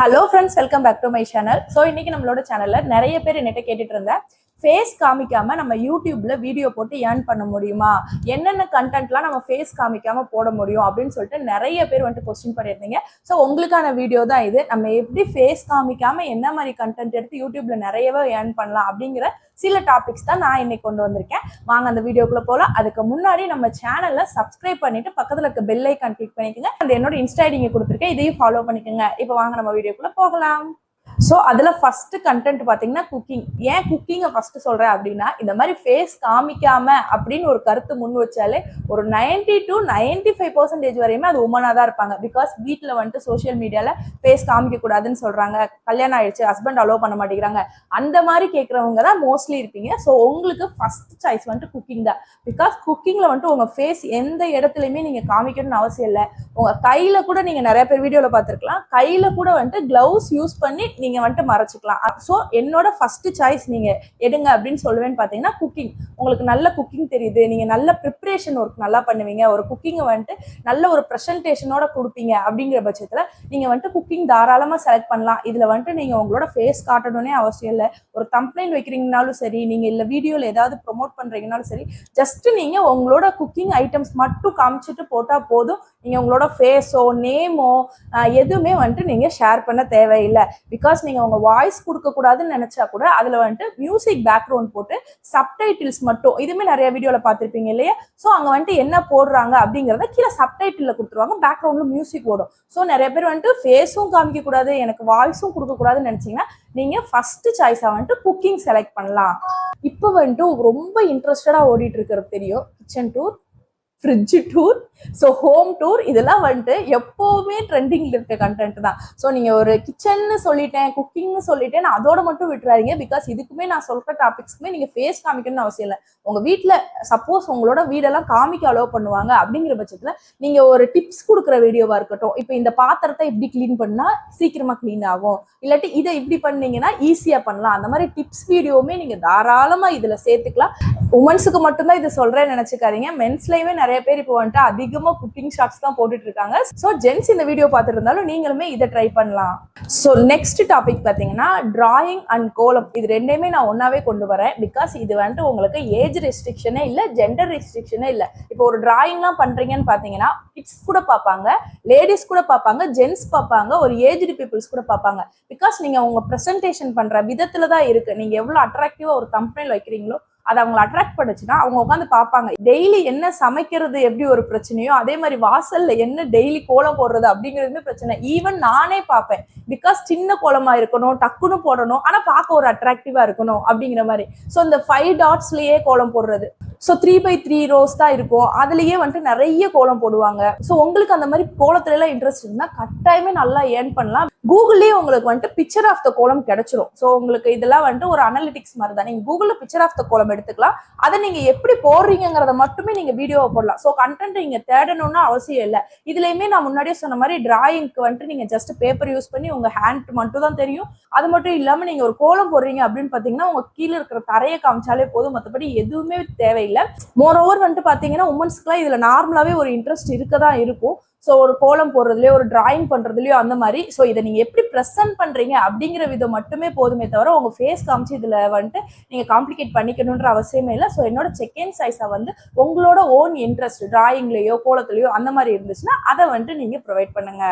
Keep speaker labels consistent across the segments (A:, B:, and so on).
A: Hello friends welcome back to my channel so இன்னைக்கு நம்மளோட சேனல்ல நிறைய பேர் என்னட்ட கேட்டுட்டு இருந்தேன். ஃபேஸ் காமிக்காமல் நம்ம யூடியூப்பில் வீடியோ போட்டு ஏர்ன் பண்ண முடியுமா? என்னென்ன கண்டென்ட்லாம் நம்ம ஃபேஸ் காமிக்காமல் போட முடியும் அப்படின்னு சொல்லிட்டு நிறைய பேர் வந்துட்டு கொஸ்டின் பண்ணியிருந்தீங்க. ஸோ உங்களுக்கான வீடியோ தான் இது. நம்ம எப்படி ஃபேஸ் காமிக்காமல் என்ன மாதிரி கண்டென்ட் எடுத்து யூடியூப்பில் நிறையவே ஏர்ன் பண்ணலாம் அப்படிங்கிற சில டாபிக்ஸ் தான் நான் இன்னைக்கு கொண்டு வந்திருக்கேன். வாங்க அந்த வீடியோக்குள்ளே போகலாம் அதுக்கு முன்னாடி நம்ம சேனலில் சப்ஸ்கிரைப் பண்ணிட்டு பக்கத்தில் இருக்க பெல் ஐக்கான் கிளிக் பண்ணிக்கோங்க. அந்த என்னோட இன்ஸ்டா ஐடிங்க கொடுத்துருக்கேன். இதையும் ஃபாலோ பண்ணிக்கோங்க. இப்போ வாங்க நம்ம வீடியோக்குள்ளே போகலாம். ஸோ அதில் ஃபஸ்ட்டு கண்டென்ட் பார்த்தீங்கன்னா குக்கிங் ஏன் குக்கிங்கை ஃபஸ்ட்டு சொல்கிறேன் அப்படின்னா இந்த மாதிரி ஃபேஸ் காமிக்காம அப்படின்னு ஒரு கருத்து முன் வச்சாலே ஒரு ninety to ninety five percentage வரையுமே அது உமனாக தான் இருப்பாங்க. பிகாஸ் வீட்டில் வந்துட்டு சோஷியல் மீடியாவில் ஃபேஸ் காமிக்கக்கூடாதுன்னு சொல்கிறாங்க கல்யாணம் ஆயிடுச்சு ஹஸ்பண்ட் அலோவ் பண்ண மாட்டேங்கிறாங்க. அந்த மாதிரி கேட்குறவங்க தான் மோஸ்ட்லி இருப்பீங்க. ஸோ உங்களுக்கு ஃபர்ஸ்ட் சாய்ஸ் வந்துட்டு குக்கிங் தான். பிகாஸ் குக்கிங்கில் வந்துட்டு உங்கள் ஃபேஸ் எந்த இடத்துலையுமே நீங்கள் காமிக்கணும்னு அவசியம் இல்லை. உங்கள் கையில் கூட நீங்கள் நிறைய பேர் வீடியோவில் பார்த்துருக்கலாம். கையில் கூட வந்துட்டு க்ளவுஸ் யூஸ் பண்ணி நீங்கள் வந்துட்டு மறைச்சிக்கலாம். ஸோ என்னோட ஃபர்ஸ்ட் சாய்ஸ் நீங்கள் எடுங்க அப்படின்னு சொல்லுவேன்னு பார்த்தீங்கன்னா குக்கிங் உங்களுக்கு நல்ல குக்கிங் தெரியுது. நீங்கள் நல்ல ப்ரிப்ரேஷன் ஒர்க் நல்லா பண்ணுவீங்க. ஒரு குக்கிங்கை வந்துட்டு நல்ல ஒரு ப்ரெசன்டேஷனோட கொடுப்பீங்க அப்படிங்கிற பட்சத்தில் நீங்கள் வந்துட்டு குக்கிங் தாராளமாக செலக்ட் பண்ணலாம். இதில் வந்துட்டு நீங்கள் உங்களோட ஃபேஸ் காட்டணும்னே அவசியம் இல்லை. ஒரு கம்ப்ளைண்ட் வைக்கிறீங்கனாலும் சரி நீங்கள் இல்லை வீடியோவில் ஏதாவது ப்ரொமோட் பண்ணுறீங்கனாலும் சரி ஜஸ்ட் நீங்கள் உங்களோட குக்கிங் ஐட்டம்ஸ் மட்டும் காமிச்சிட்டு போட்டால் போதும். நீங்கள் உங்களோட ஃபேஸோ நேமோ எதுவுமே வந்துட்டு நீங்கள் ஷேர் பண்ண தேவையில்லை. பிகாஸ் நீங்கள் உங்கள் வாய்ஸ் கொடுக்கக்கூடாதுன்னு நினச்சா கூட அதில் வந்துட்டு மியூசிக் பேக்ரவுண்ட் போட்டு சப்டைட்டில்ஸ் மட்டும் இதுவுமே நிறைய வீடியோவில் பார்த்துருப்பீங்க இல்லையா? ஸோ அங்கே வந்துட்டு என்ன போடுறாங்க அப்படிங்கிறத கீழே சப்டைட்டிலில் கொடுத்துருவாங்க. பேக்ரவுண்டில் மியூசிக் ஓடும். ஸோ நிறைய பேர் வந்துட்டு ஃபேஸும் காமிக்கக்கூடாது எனக்கு வாய்ஸும் கொடுக்கக்கூடாதுன்னு நினச்சிங்கன்னா நீங்கள் ஃபஸ்ட்டு சாய்ஸாக வந்துட்டு குக்கிங் செலக்ட் பண்ணலாம். இப்போ வந்துட்டு ரொம்ப இன்ட்ரெஸ்டடாக ஓடிட்டு இருக்கிறது தெரியும். Kitchen tour fridge tour so home tour இதெல்லாம் வந்துட்டு எப்போவுமே ட்ரெண்டிங்கில் இருக்க கண்டென்ட் தான். ஸோ நீங்கள் ஒரு கிச்சன்னு சொல்லிட்டேன் குக்கிங்னு சொல்லிட்டேன் நான் அதோட மட்டும் விட்டுறாதீங்க. பிகாஸ் இதுக்குமே நான் சொல்கிற டாபிக்ஸ்க்குமே நீங்கள் ஃபேஸ் காமிக்கணும்னு அவசியம் இல்லை. உங்கள் வீட்டில் சப்போஸ் உங்களோட வீடெல்லாம் காமிக்க அலோவ் பண்ணுவாங்க அப்படிங்கிற பட்சத்தில் நீங்கள் ஒரு டிப்ஸ் கொடுக்குற வீடியோவாக இருக்கட்டும். இப்போ இந்த பாத்திரத்தை இப்படி க்ளீன் பண்ணால் சீக்கிரமாக க்ளீன் ஆகும். இல்லாட்டி இதை இப்படி பண்ணீங்கன்னா ஈஸியாக பண்ணலாம். அந்த மாதிரி டிப்ஸ் வீடியோவுமே நீங்கள் தாராளமாக இதில் சேர்த்துக்கலாம். உமன்ஸுக்கு மட்டும்தான் இது சொல்கிறேன் நினச்சிக்காதீங்க. மென்ஸ்லையுமே நிறைய நிறைய பேர் இப்போ வந்துட்டு அதிகமாக குக்கிங் ஷார்ட்ஸ் தான் போட்டுட்டு இருக்காங்க ஸோ ஜென்ஸ் இந்த வீடியோ பார்த்துட்டு இருந்தாலும் நீங்களுமே இதை ட்ரை பண்ணலாம். ஸோ நெக்ஸ்ட் டாபிக் பார்த்தீங்கன்னா டிராயிங் அண்ட் கோலம். இது ரெண்டையுமே நான் ஒன்றாவே கொண்டு வரேன். பிகாஸ் இது வந்துட்டு உங்களுக்கு ஏஜ் ரெஸ்ட்ரிக்ஷனே இல்லை ஜெண்டர் ரெஸ்ட்ரிக்ஷனே இல்லை. இப்போ ஒரு டிராயிங்லாம் பண்ணுறீங்கன்னு பார்த்தீங்கன்னா கிட்ஸ் கூட பார்ப்பாங்க லேடிஸ் கூட பார்ப்பாங்க ஜென்ஸ் பார்ப்பாங்க ஒரு ஏஜ்டு பீப்புள்ஸ் கூட பார்ப்பாங்க. பிகாஸ் நீங்கள் உங்கள் ப்ரெசன்டேஷன் பண்ணுற விதத்தில் தான் இருக்குது நீங்கள் எவ்வளோ அட்ராக்டிவாக ஒரு கம்பெனியில் வைக்கிறீங்களோ அது அவங்களை அட்ராக்ட் பண்ணுச்சுன்னா அவங்க உட்காந்து பார்ப்பாங்க. டெய்லி என்ன சமைக்கிறது எப்படி ஒரு பிரச்சனையோ அதே மாதிரி வாசல்ல என்ன டெய்லி கோலம் போடுறது அப்படிங்கிறது பிரச்சனை. ஈவன் நானே பார்ப்பேன். பிகாஸ் சின்ன கோலமா இருக்கணும் டக்குன்னு போடணும் ஆனா பார்க்க ஒரு அட்ராக்டிவா இருக்கணும் அப்படிங்கிற மாதிரி. ஸோ இந்த ஃபைவ் டாட்ஸ்லயே கோலம் போடுறது. So three by three rows தான் இருக்கும். அதுலயே வந்துட்டு நிறைய கோலம் போடுவாங்க. ஸோ உங்களுக்கு அந்த மாதிரி கோலத்துல எல்லாம் இன்ட்ரெஸ்ட் இருந்தால் கட்டாயமே நல்லா ஏர்ன் பண்ணலாம். கூகுள்லேயே உங்களுக்கு வந்துட்டு பிக்சர் ஆஃப் த கோலம் கிடைச்சிரும். ஸோ உங்களுக்கு இதெல்லாம் வந்துட்டு ஒரு அனாலிட்டிக்ஸ் மாதிரி தான். நீங்கள் கூகுளில் பிக்சர் ஆஃப் த கோலம் எடுத்துக்கலாம். அதை நீங்கள் எப்படி போடுறீங்கிறத மட்டுமே நீங்கள் வீடியோவை போடலாம். ஸோ கண்டென்ட் நீங்கள் தேடணும்னு அவசியம் இல்லை. இதுலையுமே நான் முன்னாடியே சொன்ன மாதிரி டிராயிங்க்கு வந்துட்டு நீங்கள் ஜஸ்ட் பேப்பர் யூஸ் பண்ணி உங்கள் ஹேண்ட் மட்டும் தான் தெரியும். அது மட்டும் இல்லாமல் நீங்கள் ஒரு கோலம் போடுறீங்க அப்படின்னு பார்த்தீங்கன்னா உங்கள் கீழே இருக்கிற தரையை காமிச்சாலே போதும். மற்றபடி எதுவுமே தேவையில்லை. மோர் ஓவர் வந்துட்டு பார்த்தீங்கன்னா உமன்ஸ்க்குலாம் இதில் நார்மலாகவே ஒரு இன்ட்ரெஸ்ட் இருக்க தான் இருக்கும். ஸோ ஒரு கோலம் போடுறதுலையோ ஒரு டிராயிங் பண்ணுறதுலையோ அந்த மாதிரி. ஸோ இதை நீங்கள் எப்படி ப்ரெசென்ட் பண்ணுறீங்க அப்படிங்கிற விதம் மட்டுமே போதுமே தவிர உங்கள் ஃபேஸ் காமிச்சு இதில் வந்துட்டு நீங்கள் காம்ப்ளிகேட் பண்ணிக்கணுன்ற அவசியமே இல்லை. ஸோ என்னோட செகண்ட் சைஸை வந்து உங்களோட ஓன் இன்ட்ரெஸ்ட் டிராயிங்லேயோ கோலத்துலேயோ அந்த மாதிரி இருந்துச்சுன்னா அதை வந்துட்டு நீங்கள் ப்ரொவைட் பண்ணுங்க.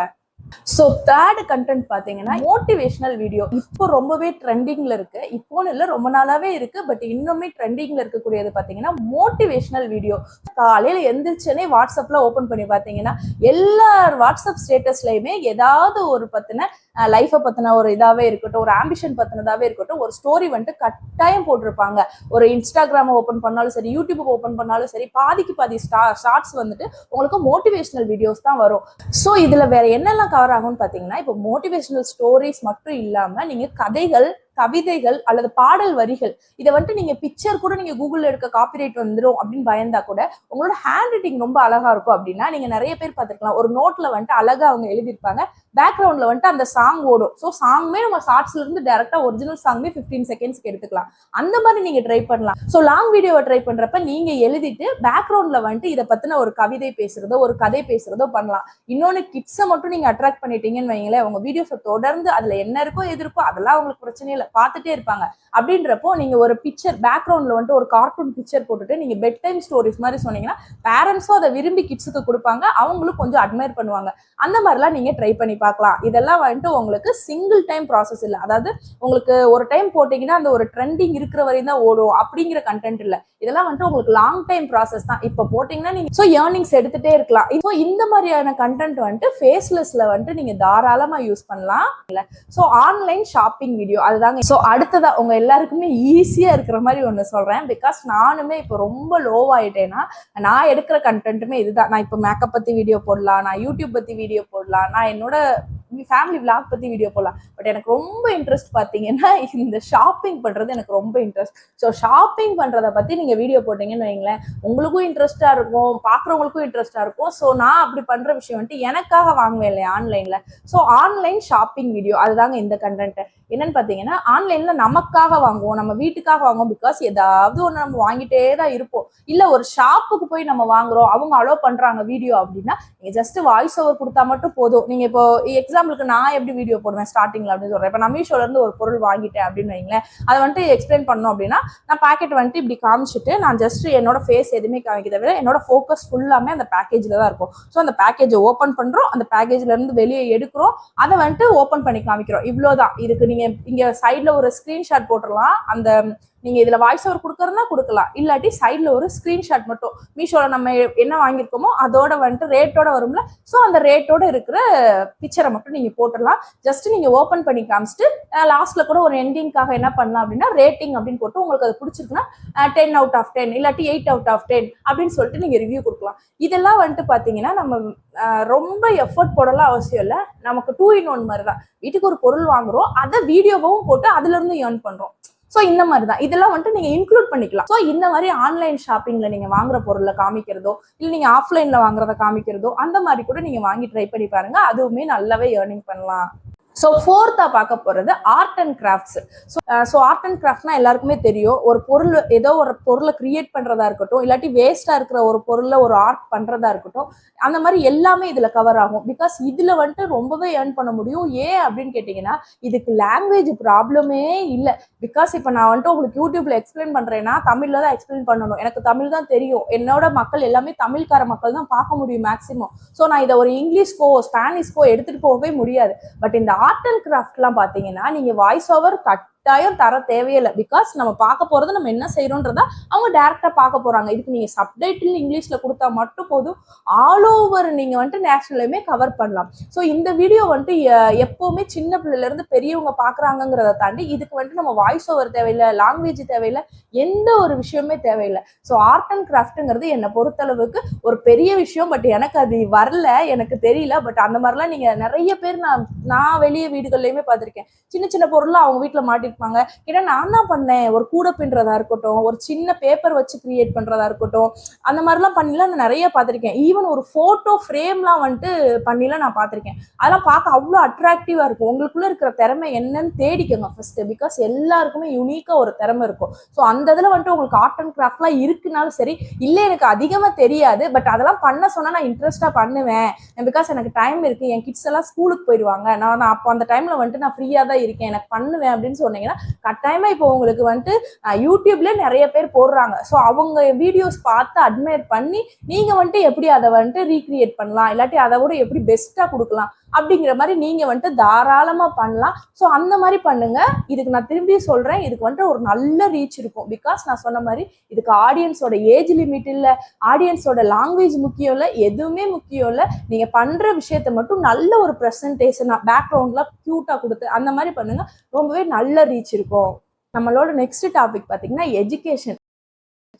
A: ஸோ தேர்டு கண்டென்ட் பார்த்தீங்கன்னா மோட்டிவேஷனல் வீடியோ இப்போ ரொம்பவே ட்ரெண்டிங்ல இருக்கு. இப்போன்னு இல்லை ரொம்ப நாளாவே இருக்கு. பட் இன்னுமே ட்ரெண்டிங்ல இருக்கக்கூடியது பார்த்தீங்கன்னா மோட்டிவேஷனல் வீடியோ காலையில் எந்திரிச்சனே வாட்ஸ்அப்ல ஓப்பன் பண்ணி பார்த்தீங்கன்னா எல்லா வாட்ஸ்அப் ஸ்டேட்டஸ்லையுமே ஏதாவது ஒரு பற்றின லைஃப்பை பற்றின ஒரு இதாகவே இருக்கட்டும் ஒரு ஆம்பிஷன் பற்றினதாகவே இருக்கட்டும் ஒரு ஸ்டோரி வந்துட்டு கட்டாயம் போட்டிருப்பாங்க. ஒரு இன்ஸ்டாகிராமை ஓப்பன் பண்ணாலும் சரி யூடியூப் ஓப்பன் பண்ணாலும் சரி பாதிக்கு பாதி ஸ்டா ஷார்ட்ஸ் வந்துட்டு உங்களுக்கு மோட்டிவேஷனல் வீடியோஸ் தான் வரும். ஸோ இதுல வேற என்னெல்லாம் கவர் ஆகும்னு பார்த்தீங்கன்னா இப்போ மோட்டிவேஷனல் ஸ்டோரிஸ் மட்டும் இல்லாமல் நீங்கள் கதைகள் கவிதைகள் அல்லது பாடல் வரிகள் இதை வந்துட்டு நீங்க பிக்சர் கூட நீங்க கூகுள்ல எடுக்க காப்பிரைட் வந்துடும் அப்படின்னு பயந்தா கூட உங்களோட ஹேண்ட் ரைட்டிங் ரொம்ப அழகா இருக்கும் அப்படின்னா நீங்க நிறைய பேர் பார்த்துருக்கலாம். ஒரு நோட்ல வந்துட்டு அழகா அவங்க எழுதியிருப்பாங்க. பேக்ரவுண்ட்ல வந்துட்டு அந்த சாங் ஓடும். ஸோ சாங்குமே நம்ம ஷார்ட்ஸ்ல இருந்து டேரக்டா ஒரிஜினல் சாங்மே ஃபிஃப்டீன் செகண்ட்ஸ்க்கு எடுத்துக்கலாம். அந்த மாதிரி நீங்க ட்ரை பண்ணலாம். ஸோ லாங் வீடியோவை ட்ரை பண்றப்ப நீங்க எழுதிட்டு பேக்ரவுண்ட்ல வந்துட்டு இதை பத்தின ஒரு கவிதை பேசுறதோ ஒரு கதை பேசுறதோ பண்ணலாம். இன்னொன்னு கிட்ஸை மட்டும் நீங்க அட்ராக்ட் பண்ணிட்டீங்கன்னு வைங்களேன் உங்க வீடியோஸை தொடர்ந்து அதுல என்ன இருக்கோ எது இருக்கோ அதெல்லாம் அவங்களுக்கு பிரச்சனை இல்லை. பார்த்துட்டே இருப்பாங்க. அப்படின்றப்போ நீங்க ஒரு பிக்சர் பேக்ரவுண்ட்ல வந்துட்டு ஒரு கார்ட்டூன் பிக்சர் போட்டுட்டு நீங்க பெட் டைம் ஸ்டோரிஸ் மாதிரி சொன்னீங்கன்னா பேரண்ட்ஸும் அதை விரும்பி கிட்ஸுக்கு கொடுப்பாங்க. அவங்களும் கொஞ்சம் அட்மையர் பண்ணுவாங்க. அந்த மாதிரிலாம் நீங்க ட்ரை பண்ணி பார்க்கலாம். இதெல்லாம் வந்துட்டு உங்களுக்கு சிங்கிள் டைம் ப்ராசஸ் இல்லை. அதாவது உங்களுக்கு ஒரு டைம் போட்டீங்கன்னா அந்த ஒரு ட்ரெண்டிங் இருக்கிற வரையும் தான் ஓடும் அப்படிங்கிற கண்டென்ட் இல்லை. இதெல்லாம் வந்துட்டு உங்களுக்கு லாங் டைம் ப்ராசஸ் தான். இப்போ போட்டீங்கன்னா நீங்க ஸோ ஏர்னிங்ஸ் எடுத்துட்டே இருக்கலாம். இப்போ இந்த மாதிரியான கண்டென்ட் வந்துட்டு ஃபேஸ்லெஸ்ல வந்துட்டு நீங்க தாராளமாக யூஸ் பண்ணலாம். இல்லை. ஸோ ஆன்லைன் ஷாப்பிங் வீடியோ அதுதாங்க ஸோ அடுத்ததா உங்க எல்லாருக்குமே ஈஸியா இருக்கிற மாதிரி ஒன்று சொல்றேன். பிகாஸ் நானுமே இப்போ ரொம்ப லோவாயிட்டேன்னா நான் எடுக்கிற கண்டென்ட்டுமே இதுதான். நான் இப்போ மேக்கப் பத்தி வீடியோ போடலாம் நான் யூடியூப் பத்தி வீடியோ போடலாம் நான் என்னோட ஃபேமிலி விளாக் பத்தி வீடியோ போடலாம். பட் எனக்கு ரொம்ப இன்ட்ரெஸ்ட் பார்த்தீங்கன்னா இந்த ஷாப்பிங் பண்றது எனக்கு ரொம்ப இன்ட்ரெஸ்ட் ஸோ ஷாப்பிங் பண்றத பத்தி நீங்க வீடியோ போட்டீங்கன்னு வைங்களேன் உங்களுக்கும் இன்ட்ரெஸ்டா இருக்கும் பார்க்குறவங்களுக்கும் இன்ட்ரெஸ்டா இருக்கும். ஸோ நான் அப்படி பண்ற விஷயம் வந்துட்டு எனக்காக வாங்குவேன் இல்லையா ஆன்லைன்ல ஸோ ஆன்லைன் ஷாப்பிங் வீடியோ அதுதாங்க இந்த கண்டென்ட் என்னன்னு பார்த்தீங்கன்னா ஆன்லைன்ல நமக்காக வாங்குவோம் நம்ம வீட்டுக்காக வாங்குவோம் பிகாஸ் ஏதாவது ஒன்று நம்ம வாங்கிட்டே தான் இருப்போம். இல்ல ஒரு ஷாப்புக்கு போய் நம்ம வாங்குறோம் அவங்க அலோவ் பண்றாங்க வீடியோ அப்படின்னா நீங்க ஜஸ்ட் வாய்ஸ் ஓவர் கொடுத்தா மட்டும் போதும். நீங்க இப்போ எக்ஸாம் எக்ஸாம்பிளுக்கு நான் எப்படி வீடியோ போடுவேன் ஸ்டார்டிங்ல அப்படின்னு சொல்றேன். இப்போ நான் மீஷோல இருந்து ஒரு பொருள் வாங்கிட்டேன் அப்படின்னு வைங்களேன். அதை வந்துட்டு எக்ஸ்பிளைன் பண்ணோம் அப்படின்னா நான் பேக்கெட் வந்துட்டு இப்படி காமிச்சிட்டு நான் ஜஸ்ட் என்னோட ஃபேஸ் எதுவுமே காமிக்க தவிர என்னோட ஃபோக்கஸ் ஃபுல்லாமே அந்த பேக்கேஜ்ல தான் இருக்கும். ஸோ அந்த பேக்கேஜை ஓப்பன் பண்றோம். அந்த பேக்கேஜ்ல இருந்து வெளியே எடுக்கிறோம். அதை வந்துட்டு ஓப்பன் பண்ணி காமிக்கிறோம். இவ்வளவுதான். இதுக்கு நீங்க இங்க சைட்ல ஒரு ஸ்கிரீன்ஷாட் போட்டுடலாம். அந்த நீங்க இதுல வாய்ஸ் ஓவர் கொடுக்கறதுனா கொடுக்கலாம். இல்லாட்டி சைட்ல ஒரு ஸ்கிரீன்ஷாட் மட்டும். மீஷோல நம்ம என்ன வாங்கியிருக்கோமோ அதோட வந்துட்டு ரேட்டோட வரும்ல. ஸோ அந்த ரேட்டோட இருக்கிற பிக்சரை மட்டும் நீங்க போட்டுடலாம். ஜஸ்ட் நீங்க ஓப்பன் பண்ணி காமிச்சிட்டு லாஸ்ட்ல கூட ஒரு எண்டிங்காக என்ன பண்ணலாம் அப்படின்னா ரேட்டிங் அப்படின்னு போட்டு உங்களுக்கு அது பிடிச்சிருக்குன்னா டென் அவுட் ஆஃப் டென் இல்லாட்டி எயிட் அவுட் ஆஃப் டென் அப்படின்னு சொல்லிட்டு நீங்க ரிவ்யூ கொடுக்கலாம். இதெல்லாம் வந்துட்டு பாத்தீங்கன்னா நம்ம ரொம்ப எஃபர்ட் போடலாம் அவசியம் இல்லை. நமக்கு டூ இன் ஒன் மாதிரி தான் வீட்டுக்கு ஒரு பொருள் வாங்குறோம் அதை வீடியோவும் போட்டு அதுல இருந்து ஏர்ன் பண்றோம். ஸோ இந்த மாதிரி தான் இதெல்லாம் வந்துட்டு நீங்கள் இன்க்ளூட் பண்ணிக்கலாம். ஸோ இந்த மாதிரி ஆன்லைன் ஷாப்பிங்கில் நீங்கள் வாங்குற பொருளை காமிக்கிறதோ இல்லை நீங்கள் ஆஃப்லைனில் வாங்குறத காமிக்கிறதோ அந்த மாதிரி கூட நீங்கள் வாங்கி ட்ரை பண்ணி பாருங்கள் அதுவுமே நல்லாவே ஏர்னிங் பண்ணலாம். ஸோ ஃபோர்த்தாக பார்க்க போகிறது art and crafts so so art and கிராஃப்ட்னா எல்லாருக்குமே தெரியும். ஒரு பொருள் ஏதோ ஒரு பொருளை கிரியேட் பண்ணுறதா இருக்கட்டும் இல்லாட்டி வேஸ்ட்டாக இருக்கிற ஒரு பொருளை ஒரு ஆர்ட் பண்ணுறதா இருக்கட்டும் அந்த மாதிரி எல்லாமே இதில் கவர் ஆகும். பிகாஸ் இதில் வந்துட்டு ரொம்பவே ஏர்ன் பண்ண முடியும். ஏன் அப்படின்னு கேட்டிங்கன்னா இதுக்கு லாங்குவேஜ் ப்ராப்ளமே இல்லை. பிகாஸ் இப்போ நான் வந்துட்டு உங்களுக்கு யூடியூப்ல எக்ஸ்பிளைன் பண்ணுறேன்னா தமிழில் தான் எக்ஸ்பிளைன் பண்ணணும். எனக்கு தமிழ் தான் தெரியும். என்னோட மக்கள் எல்லாமே தமிழ்கார மக்கள் தான் பார்க்க முடியும் மேக்ஸிமம் ஸோ நான் இதை ஒரு இங்கிலீஷ்க்கோ ஸ்பானிஷ்க்கோ எடுத்துகிட்டு போகவே முடியாது. பட் இந்த ஆர்ட் அண்ட் கிராஃப்ட்லாம் பார்த்தீங்கன்னா நீங்க வாய்ஸ் ஓவர் கட் கட்டாயம் தர தேவையில்லை. பிகாஸ் நம்ம பார்க்க போறது நம்ம என்ன செய்யறோன்றத அவங்க டேரக்டா பார்க்க போறாங்க. இதுக்கு நீங்க சப்டைட்டில் இங்கிலீஷ்ல கொடுத்தா மட்டும் போதும். ஆல் ஓவர் நீங்க வந்துட்டு நேஷனலுமே கவர் பண்ணலாம். ஸோ இந்த வீடியோ வந்துட்டு எ- எப்பவுமே சின்ன பிள்ளைல இருந்து பெரியவங்க பாக்குறாங்கிறத தாண்டி இதுக்கு வந்துட்டு நம்ம வாய்ஸ் ஓவர் தேவையில்லை லாங்குவேஜ் தேவையில்லை எந்த ஒரு விஷயமே தேவையில்லை. ஸோ ஆர்ட் அண்ட் கிராஃப்ட்ங்கிறது என்னை பொறுத்தளவுக்கு ஒரு பெரிய விஷயம். பட் எனக்கு அது வரல எனக்கு தெரியல. பட் அந்த மாதிரிலாம் நீங்க நிறைய பேர் நான் நான் வெளியே வீடுகள்லயுமே பார்த்திருக்கேன். சின்ன சின்ன பொருள்லாம் அவங்க வீட்டில் மாட்டி மாட்டிருப்பாங்க ஏன்னா நான் தான் பண்ணேன். ஒரு கூடை பின்றதா இருக்கட்டும் ஒரு சின்ன பேப்பர் வச்சு கிரியேட் பண்றதா இருக்கட்டும் அந்த மாதிரிலாம் பண்ணிலாம் நான் நிறைய பார்த்திருக்கேன். ஈவன் ஒரு போட்டோ ஃப்ரேம்லாம் வந்துட்டு பண்ணிலாம் நான் பார்த்திருக்கேன். அதெல்லாம் பார்க்க அவ்வளோ அட்ராக்டிவா இருக்கும். உங்களுக்குள்ள இருக்கிற திறமை என்னன்னு தேடிக்கோங்க ஃபர்ஸ்ட் பிகாஸ் எல்லாருக்குமே யூனிக்காக ஒரு திறமை இருக்கும். ஸோ அந்த இதில் வந்துட்டு உங்களுக்கு ஆர்ட் அண்ட் கிராஃப்ட்லாம் இருக்குனாலும் சரி இல்லை எனக்கு அதிகமாக தெரியாது. பட் அதெல்லாம் பண்ண சொன்னால் நான் இன்ட்ரெஸ்டாக பண்ணுவேன். பிகாஸ் எனக்கு டைம் இருக்குது என் கிட்ஸ் எல்லாம் ஸ்கூலுக்கு போயிடுவாங்க. நான் அப்போ அந்த டைமில் வந்துட்டு நான் ஃப்ரீயாக தான் இருக்கேன். எனக்கு பண்ணுவேன் அப்படின்னு சொன்னீங்கன்னா கட்டாயமா இப்போ உங்களுக்கு வந்துட்டு யூடியூப்ல நிறைய பேர் போடுறாங்க. ஸோ அவங்க வீடியோஸ் பார்த்து அட்மையர் பண்ணி நீங்க வந்துட்டு எப்படி அதை வந்துட்டு ரீக்ரியேட் பண்ணலாம்? இல்லாட்டி அதை விட எப்படி பெஸ்ட்டாக கொடுக்கலாம்? அப்படிங்கிற மாதிரி நீங்க வந்துட்டு தாராளமா பண்ணலாம். ஸோ அந்த மாதிரி பண்ணுங்க. இதுக்கு நான் திரும்பி சொல்றேன். இதுக்கு வந்துட்டு ஒரு நல்ல ரீச் இருக்கும். பிகாஸ் நான் சொன்ன மாதிரி இதுக்கு ஆடியன்ஸோட ஏஜ் லிமிட் இல்லை ஆடியன்ஸோட லாங்குவேஜ் முக்கியம் இல்லை எதுவுமே முக்கியம் இல்லை. நீங்க பண்ற விஷயத்த மட்டும் நல்ல ஒரு ப்ரெசன்டேஷனா பேக்ரவுண்ட்லாம் க்யூட்டா கொடுத்து அந்த மாதிரி பண்ணுங்க. ரொம்பவே நல்ல ரீச் இருக்கும் நம்மளோட நெக்ஸ்ட் டாபிக் பார்த்தீங்கன்னா எஜுகேஷன்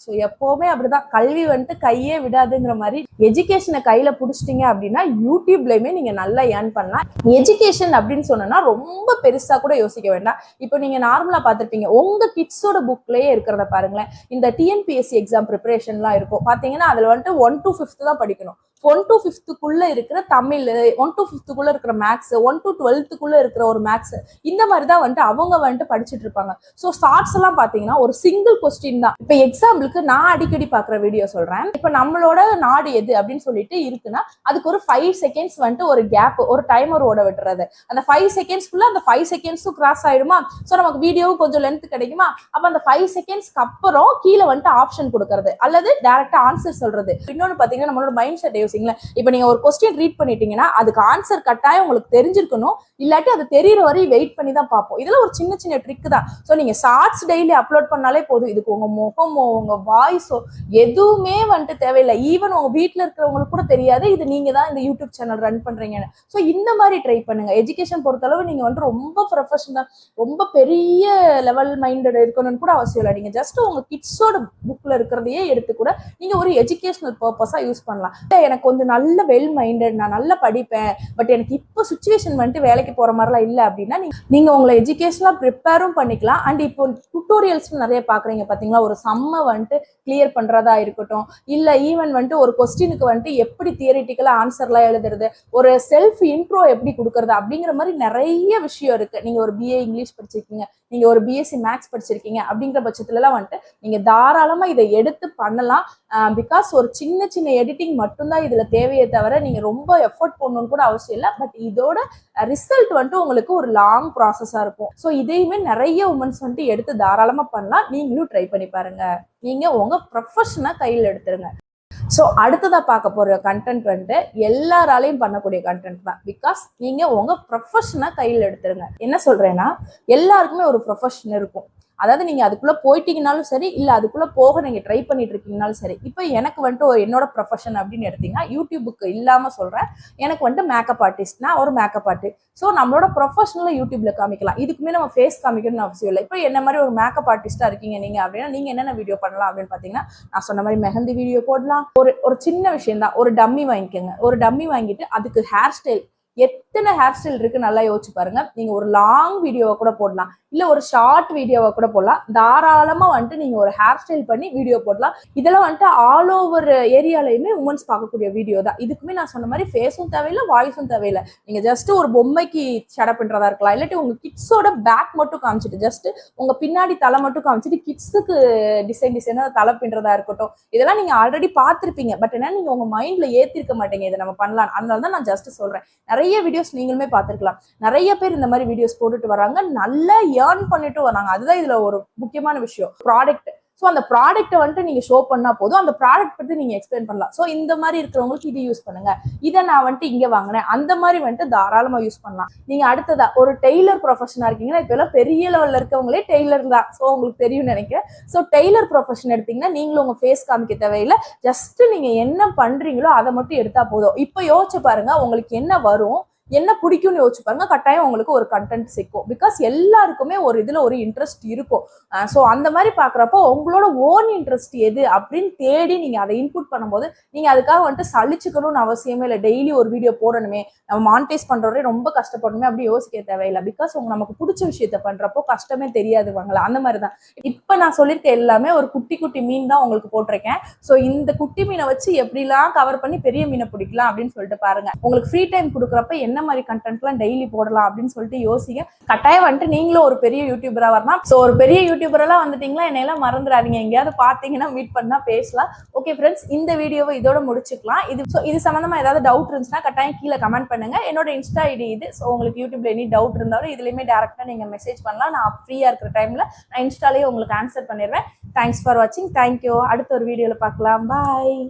A: ஸோ எப்போவுமே அப்படிதான். கல்வி வந்துட்டு கையே விடாதுங்கிற மாதிரி எஜுகேஷனை கையில புடிச்சிட்டீங்க அப்படின்னா யூடியூப்லயுமே நீங்க நல்லா ஏர்ன் பண்ணலாம். எஜுகேஷன் அப்படின்னு சொன்னோம்னா ரொம்ப பெருசா கூட யோசிக்க வேண்டாம். இப்போ நீங்க நார்மலா பார்த்துருப்பீங்க. உங்க கிட்ஸோட புக்லயே இருக்கிறத பாருங்களேன். இந்த டிஎன்பிஎஸ்சி எக்ஸாம் ப்ரிப்பரேஷன்லாம் இருக்கும். பாத்தீங்கன்னா அதுல வந்துட்டு ஒன் டு ஃபிஃப்த் தான் படிக்கணும். ஒன் டு ஃபிஃப்த்துக்குள்ள இருக்கிற தமிழ் ஒன் டு ஃபிஃப்த்துக்குள்ள இருக்கிற மேக்ஸ் ஒன் டு டுவெல்த்துக்குள்ள இருக்கிற ஒரு மேக்ஸ் இந்த மாதிரி தான் வந்துட்டு அவங்க வந்துட்டு படிச்சுட்டு இருப்பாங்க. ஸோ ஷார்ட்ஸ் எல்லாம் பாத்தீங்கன்னா ஒரு சிங்கிள் கொஸ்டின் தான். இப்போ எக்ஸாம்பிளுக்கு நான் அடிக்கடி பார்க்குற வீடியோ சொல்றேன். இப்போ நம்மளோட நாடு எது அப்படின்னு சொல்லிட்டு இருக்குன்னா அதுக்கு ஒரு ஃபைவ் செகண்ட்ஸ் வந்துட்டு ஒரு கேப் ஒரு டைமர் ஓட விட்டுறது. அந்த ஃபைவ் செகண்ட்ஸ்க்குள்ள அந்த ஃபைவ் செகண்ட்ஸும் கிராஸ் ஆயிடுமா? ஸோ நமக்கு வீடியோவும் கொஞ்சம் லென்த் கிடைக்குமா? அப்போ அந்த ஃபைவ் செகண்ட்ஸ்க்கு அப்புறம் கீழே வந்துட்டு ஆப்ஷன் கொடுக்கறது. அல்லது டேரக்டா ஆன்சர் சொல்றது. இன்னொன்று பார்த்தீங்கன்னா நம்மளோட மைண்ட் செட் யோசிங்களேன் இப்போ நீங்க ஒரு கொஸ்டின் ரீட் பண்ணிட்டீங்கன்னா அதுக்கு ஆன்சர் கட்டாயம் உங்களுக்கு தெரிஞ்சிருக்கணும். இல்லாட்டி அது தெரியற வரையும் வெயிட் பண்ணி தான் பார்ப்போம். இதெல்லாம் ஒரு சின்ன சின்ன ட்ரிக் தான். ஸோ நீங்க ஷார்ட்ஸ் டெய்லி அப்லோட் பண்ணாலே போதும். இதுக்கு உங்க முகமோ உங்க வாய்ஸோ எதுவுமே வந்துட்டு தேவையில்லை. ஈவன் உங்க வீட்டில் இருக்கிறவங்களுக்கு கூட தெரியாது. இது நீங்க தான் இந்த யூடியூப் சேனல் ரன் பண்றீங்கன்னு. ஸோ இந்த மாதிரி ட்ரை பண்ணுங்க. எஜுகேஷன் பொறுத்தளவு நீங்க வந்துட்டு ரொம்ப ப்ரொஃபஷனல் ரொம்ப பெரிய லெவல் மைண்டட் இருக்கணும்னு கூட அவசியம் இல்லை. நீங்க ஜஸ்ட் உங்க கிட்ஸோட புக்ல இருக்கிறதையே எடுத்து கூட நீங்க ஒரு எஜுகேஷனல் பர்பஸா யூஸ் பண்ணலாம். எனக்கு கொஞ்சம் நல்ல வெல் மைண்டட் நான் நல்லா படிப்பேன். பட் எனக்கு இப்போ சுச்சுவேஷன் வந்துட்டு வேலைக்கு போற மாதிரிலாம் இல்லை அப்படின்னா நீங்க நீங்க உங்களை எஜுகேஷனாக ப்ரிப்பேரும் பண்ணிக்கலாம். அண்ட் இப்போ டுட்டோரியல்ஸ் நிறைய பாக்குறீங்க பாத்தீங்களா? ஒரு சம்மை வந்துட்டு கிளியர் பண்றதா இருக்கட்டும். இல்ல ஈவன் வந்துட்டு ஒரு கொஸ்டினுக்கு வந்துட்டு எப்படி தியரிட்டிக்கலா ஆன்சர்லாம் எழுதுறது? ஒரு செல்ஃப் இன்ட்ரோ எப்படி கொடுக்கறது? அப்படிங்கிற மாதிரி நிறைய விஷயம் இருக்கு. நீங்க ஒரு பிஏ இங்கிலீஷ் படிச்சிருக்கீங்க. நீங்க ஒரு பிஎஸ்சி மேக்ஸ் படிச்சிருக்கீங்க. அப்படிங்கிற பட்சத்துல எல்லாம் வந்துட்டு நீங்க தாராளமா இதை எடுத்து பண்ணலாம். பிகாஸ் ஒரு சின்ன சின்ன எடிட்டிங் மட்டும்தான் இதுல தேவையே தவிர நீங்க ரொம்ப எஃபர்ட் போடணும்னு கூட அவசியம் இல்லை. பட் இதோட ரிசல்ட் வந்துட்டு உங்களுக்கு ஒரு லாங் ப்ராசஸா இருக்கும். ஸோ இதையுமே நிறைய உமன்ஸ் வந்துட்டு எடுத்து தாராளமா பண்ணலாம். நீங்களும் ட்ரை பண்ணி பாருங்க. நீங்க உங்க ப்ரொஃபஷனை கையில் எடுத்துருங்க. ஸோ அடுத்ததாக பார்க்க போகிற கண்டென்ட் வந்துட்டு எல்லாராலையும் பண்ணக்கூடிய கண்டென்ட் தான். பிகாஸ் நீங்கள் உங்கள் ப்ரொஃபஷனை கையில் எடுத்துருங்க. என்ன சொல்கிறேன்னா எல்லாருக்குமே ஒரு ப்ரொஃபஷன் இருக்கும். அதாவது நீங்க அதுக்குள்ள போயிட்டீங்கனாலும் சரி இல்ல அதுக்குள்ள போக நீங்க ட்ரை பண்ணிட்டு இருக்கீங்கனாலும் சரி இப்போ எனக்கு வந்துட்டு ஒரு என்னோட ப்ரொஃபஷன் அப்படின்னு எடுத்தீங்கன்னா யூடியூபுக்கு இல்லாம சொல்றேன். எனக்கு வந்துட்டு மேக்கப் ஆர்டிஸ்ட்னா ஒரு மேக்கப் ஆர்டிஸ்ட் ஸோ நம்மளோட ப்ரொஃபஷனலை யூடியூப்ல காமிக்கலாம். இதுக்குமே நம்ம ஃபேஸ் காமிக்கணும்னு அவசியம் இல்லை. இப்போ என்ன மாதிரி ஒரு மேக்கப் ஆர்டிஸ்டா இருக்கீங்க நீங்க அப்படின்னா நீங்க என்னென்ன வீடியோ பண்ணலாம் அப்படின்னு பாத்தீங்கன்னா நான் சொன்ன மாதிரி மெஹந்தி வீடியோ போடலாம். ஒரு ஒரு சின்ன விஷயம் தான் ஒரு டம்மி வாங்கிக்கோங்க. ஒரு டம்மி வாங்கிட்டு அதுக்கு ஹேர் ஸ்டைல் எத்தனை ஹேர் ஸ்டைல் இருக்கு நல்லா யோசிச்சு பாருங்க. நீங்க ஒரு லாங் வீடியோவை கூட போடலாம். இல்ல ஒரு ஷார்ட் வீடியோவை கூட போடலாம். தாராளமா வந்துட்டு நீங்க ஒரு ஹேர் ஸ்டைல் பண்ணி வீடியோ போடலாம். இதெல்லாம் வந்துட்டு ஆல் ஓவர் ஏரியாலையுமே உமன்ஸ் பார்க்கக்கூடிய வீடியோ தான். இதுக்குமே நான் சொன்ன மாதிரி ஃபேஸும் தேவையில்லை வாய்ஸும் தேவையில்லை. நீங்க ஜஸ்ட் ஒரு பொம்மைக்கு ஷடப் பண்றதா இருக்கலாம். இல்லாட்டி உங்க கிட்ஸோட பேக் மட்டும் காமிச்சிட்டு ஜஸ்ட் உங்க பின்னாடி தலை மட்டும் காமிச்சிட்டு கிட்ஸுக்கு டிசைன் டிசைனா தலை பின்றதா இருக்கட்டும். இதெல்லாம் நீங்க ஆல்ரெடி பார்த்துருப்பீங்க. பட் என்ன நீங்க உங்க மைண்ட்ல ஏத்திருக்க மாட்டீங்க. இதை நம்ம பண்ணலாம் அதனால தான் நான் ஜஸ்ட் சொல்றேன். நிறைய வீடியோஸ் நீங்களுமே பார்த்துருக்கலாம். நிறைய பேர் இந்த மாதிரி வீடியோஸ் போட்டுட்டு வராங்க. நல்லா ஏர்ன் பண்ணிட்டு வராங்க. அதுதான் இதுல ஒரு முக்கியமான விஷயம். ப்ராடக்ட் ஸோ அந்த ப்ராடக்ட்டை வந்துட்டு நீங்கள் ஷோ பண்ணால் போதும். அந்த ப்ராடக்ட் பற்றி நீங்கள் எக்ஸ்பிளைன் பண்ணலாம். ஸோ இந்த மாதிரி இருக்கிறவங்களுக்கு இது யூஸ் பண்ணுங்க. இதை நான் வந்துட்டு இங்கே வாங்கினேன். அந்த மாதிரி வந்துட்டு தாராளமாக யூஸ் பண்ணலாம். நீங்கள் அடுத்ததா ஒரு டெய்லர் ப்ரொஃபஷனாக இருக்கீங்கன்னா இப்போ எல்லாம் பெரிய லெவலில் இருக்கவங்களே டெய்லர் தான். ஸோ உங்களுக்கு தெரியும்னு நினைக்கிறேன். ஸோ டெய்லர் ப்ரொஃபஷன் எடுத்தீங்கன்னா நீங்களும் உங்கள் ஃபேஸ் காமிக்க தேவையில்லை. ஜஸ்ட் நீங்கள் என்ன பண்ணுறீங்களோ அதை மட்டும் எடுத்தால் போதும். இப்போ யோசிச்சு பாருங்க உங்களுக்கு என்ன வரும்? என்ன பிடிக்கும்னு யோசிச்சு பாருங்க. கட்டாயம் உங்களுக்கு ஒரு கண்டென்ட் சிக்கும். பிகாஸ் எல்லாருக்குமே ஒரு இதுல ஒரு இன்ட்ரெஸ்ட் இருக்கும். ஸோ அந்த மாதிரி பாக்குறப்போ உங்களோட ஓன் இன்ட்ரெஸ்ட் எது அப்படின்னு தேடி நீங்க அதை இன்புட் பண்ணும்போது நீங்க அதுக்காக வந்துட்டு சளிச்சுக்கணும்னு அவசியமே இல்லை. டெய்லி ஒரு வீடியோ போடணுமே. நம்ம மானிட்டைஸ் பண்றவரே ரொம்ப கஷ்டப்படணுமே அப்படி யோசிக்க தேவையில்லை. பிகாஸ் உங்க நமக்கு பிடிச்ச விஷயத்த பண்றப்போ கஷ்டமே தெரியாது வாங்கல. அந்த மாதிரி தான். இப்ப நான் சொல்லியிருக்க எல்லாமே ஒரு குட்டி குட்டி மீன் தான் உங்களுக்கு போட்டிருக்கேன். ஸோ இந்த குட்டி மீனை வச்சு எப்படிலாம் கவர் பண்ணி பெரிய மீனை பிடிக்கலாம் அப்படின்னு சொல்லிட்டு பாருங்க. உங்களுக்கு ஃப்ரீ டைம் கொடுக்குறப்ப என்ன என்ன மாதிரி கண்டென்ட்லாம் டெய்லி போடலாம் அப்படின்னு சொல்லிட்டு யோசிங்க. கட்டாயம் வந்துட்டு நீங்களும் ஒரு பெரிய யூடியூபரா வரலாம். ஸோ ஒரு பெரிய யூடியூபரெல்லாம் வந்துட்டீங்களா என்னையெல்லாம் மறந்துடாதீங்க. எங்கேயாவது பார்த்தீங்கன்னா மீட் பண்ணா பேசலாம். ஓகே ஃப்ரெண்ட்ஸ் இந்த வீடியோவை இதோட முடிச்சுக்கலாம். இது ஸோ இது சம்மந்தமாக ஏதாவது டவுட் இருந்துச்சுன்னா கட்டாயம் கீழே கமெண்ட் பண்ணுங்க. என்னோட இன்ஸ்டா ஐடி இது. ஸோ உங்களுக்கு யூடியூப்ல எனி டவுட் இருந்தாலும் இதுலேயுமே டேரெக்டாக நீங்கள் மெசேஜ் பண்ணலாம். நான் ஃப்ரீயாக இருக்கிற டைமில் நான் இன்ஸ்டாலேயே உங்களுக்கு ஆன்சர் பண்ணிடுவேன் தேங்க்ஸ் ஃபார் வாட்சிங் தேங்க்யூ அடுத்த ஒரு வீடியோவில் பார்க்கலாம். பாய்